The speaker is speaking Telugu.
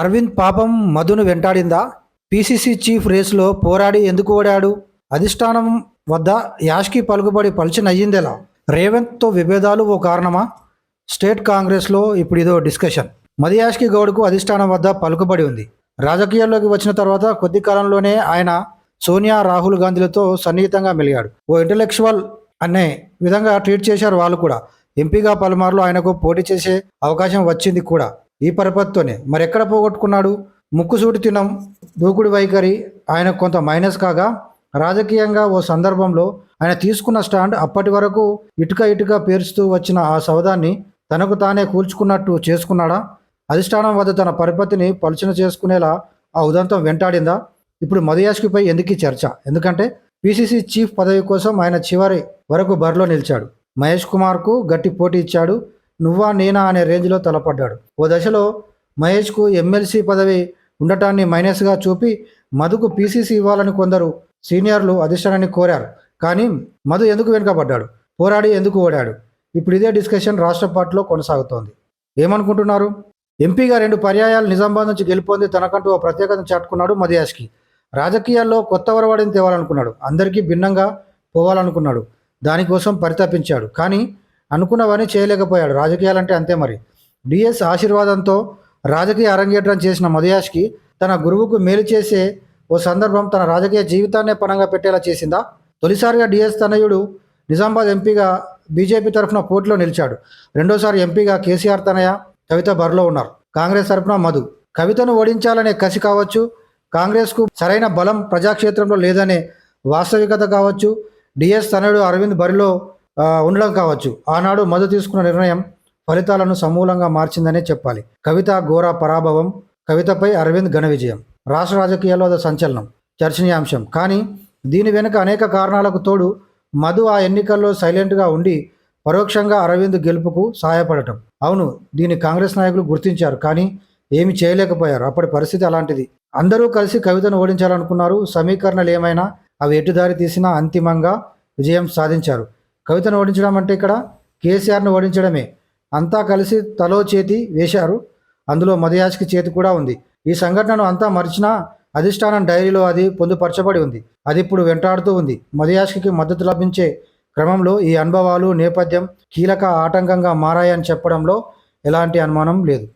అరవింద్ పాపం మధును వెంటాడిందా? పీసీసీ చీఫ్ రేసులో పోరాడి ఎందుకు ఓడాడు? అధిష్టానం వద్ద యాష్కి పలుకుబడి పలిచినయ్యిందెలా రేవంత్తో విభేదాలు ఓ కారణమా? స్టేట్ కాంగ్రెస్లో ఇప్పుడు ఇదో డిస్కషన్. మది యాష్కి గౌడ్కు అధిష్టానం వద్ద పలుకుబడి ఉంది. రాజకీయాల్లోకి వచ్చిన తర్వాత కొద్ది కాలంలోనే ఆయన సోనియా రాహుల్ గాంధీలతో సన్నిహితంగా మెలిగాడు. ఓ ఇంటలెక్చువల్ అనే విధంగా ట్రీట్ చేశారు వాళ్ళు కూడా. ఎంపీగా పలుమార్లు ఆయనకు పోటీ చేసే అవకాశం వచ్చింది కూడా. ఈ పరిపత్తోనే. మరెక్కడ పోగొట్టుకున్నాడు? ముక్కుసూటి తినం దూకుడు వైఖరి ఆయన కొంత మైనస్ కాగా రాజకీయంగా ఓ సందర్భంలో ఆయన తీసుకున్న స్టాండ్ అప్పటి వరకు ఇటుక ఇటుక పేర్చుతూ వచ్చిన ఆ సౌదాన్ని తనకు తానే కూల్చుకున్నట్టు చేసుకున్నాడా? అధిష్టానం వద్ద తన పరిపతిని పలుచన చేసుకునేలా ఆ ఉదంతం వెంటాడిందా? ఇప్పుడు మధుయాష్కిపై ఎందుకు చర్చ? ఎందుకంటే పిసిసి చీఫ్ పదవి కోసం ఆయన చివరి వరకు బరిలో నిలిచాడు. మహేష్ కుమార్కు గట్టి పోటీ ఇచ్చాడు. నువ్వా నేనా అనే రేంజ్లో తలపడ్డాడు. ఓ దశలో మహేష్కు ఎమ్మెల్సీ పదవి ఉండటాన్ని మైనస్గా చూపి మధుకు పీసీసీ ఇవ్వాలని కొందరు సీనియర్లు అధిష్టానాన్ని కోరారు. కానీ మధు ఎందుకు వెనుకబడ్డాడు? పోరాడి ఎందుకు ఓడాడు? ఇప్పుడు ఇదే డిస్కషన్ రాష్ట్ర పార్టీలో కొనసాగుతోంది. ఏమనుకుంటున్నారు? ఎంపీగా రెండు పర్యాయాలు నిజామాబాద్ నుంచి గెలుపొంది తనకంటూ ఓ ప్రత్యేకతను చాటుకున్నాడు మదియాష్కి రాజకీయాల్లో కొత్త వరవాడిని తేవాలనుకున్నాడు. అందరికీ భిన్నంగా పోవాలనుకున్నాడు. దానికోసం పరితపించాడు. కానీ అనుకున్నవన్నీ చేయలేకపోయాడు. రాజకీయాలంటే అంతే మరి. డిఎస్ ఆశీర్వాదంతో రాజకీయ అరంగేట్రం చేసిన మధుయాష్కి తన గురువుకు మేలు చేసే ఓ సందర్భం తన రాజకీయ జీవితాన్నే పణంగా పెట్టేలా చేసిందా? తొలిసారిగా డిఎస్ తనయుడు నిజామాబాద్ ఎంపీగా బీజేపీ తరఫున పోటీలో నిలిచాడు. రెండోసారి ఎంపీగా కేసీఆర్ తనయ కవిత బరిలో ఉన్నారు. కాంగ్రెస్ తరఫున మధు. కవితను ఓడించాలనే కసి కావచ్చు కాంగ్రెస్కు సరైన బలం ప్రజాక్షేత్రంలో లేదనే వాస్తవికత కావచ్చు డిఎస్ తనయుడు అరవింద్ బరిలో ఉండడం కావచ్చు. ఆనాడు మధు తీసుకున్న నిర్ణయం ఫలితాలను సమూలంగా మార్చిందనే చెప్పాలి. కవిత ఘోర పరాభవం కవితపై అరవింద్ ఘన విజయం. రాష్ట్ర రాజకీయాల్లో అది సంచలనం చర్చనీయాంశం. కానీ దీని వెనుక అనేక కారణాలకు తోడు మధు ఆ ఎన్నికల్లో సైలెంట్గా ఉండి పరోక్షంగా అరవింద్ గెలుపుకు సహాయపడటం. అవును దీన్ని కాంగ్రెస్ నాయకులు గుర్తించారు. కానీ ఏమి చేయలేకపోయారు. అప్పటి పరిస్థితి అలాంటిది. అందరూ కలిసి కవితను ఓడించాలనుకున్నారు. సమీకరణలు ఏమైనా అవి ఎటుదారి తీసినా అంతిమంగా విజయం సాధించారు. కవితను ఓడించడం అంటే ఇక్కడ కేసీఆర్ను ఓడించడమే. అంతా కలిసి తలో చేతి వేశారు. అందులో మదయాజ్కి చేతి కూడా ఉంది. ఈ సంఘటనను అంతా మరిచినా అధిష్టానం డైరీలో అది పొందుపరచబడి ఉంది. అది ఇప్పుడు వెంటాడుతూ ఉంది. మదయాష్కి మద్దతు లభించే క్రమంలో ఈ అనుభవాలు నేపథ్యం కీలక ఆటంకంగా మారాయని చెప్పడంలో ఎలాంటి అనుమానం లేదు.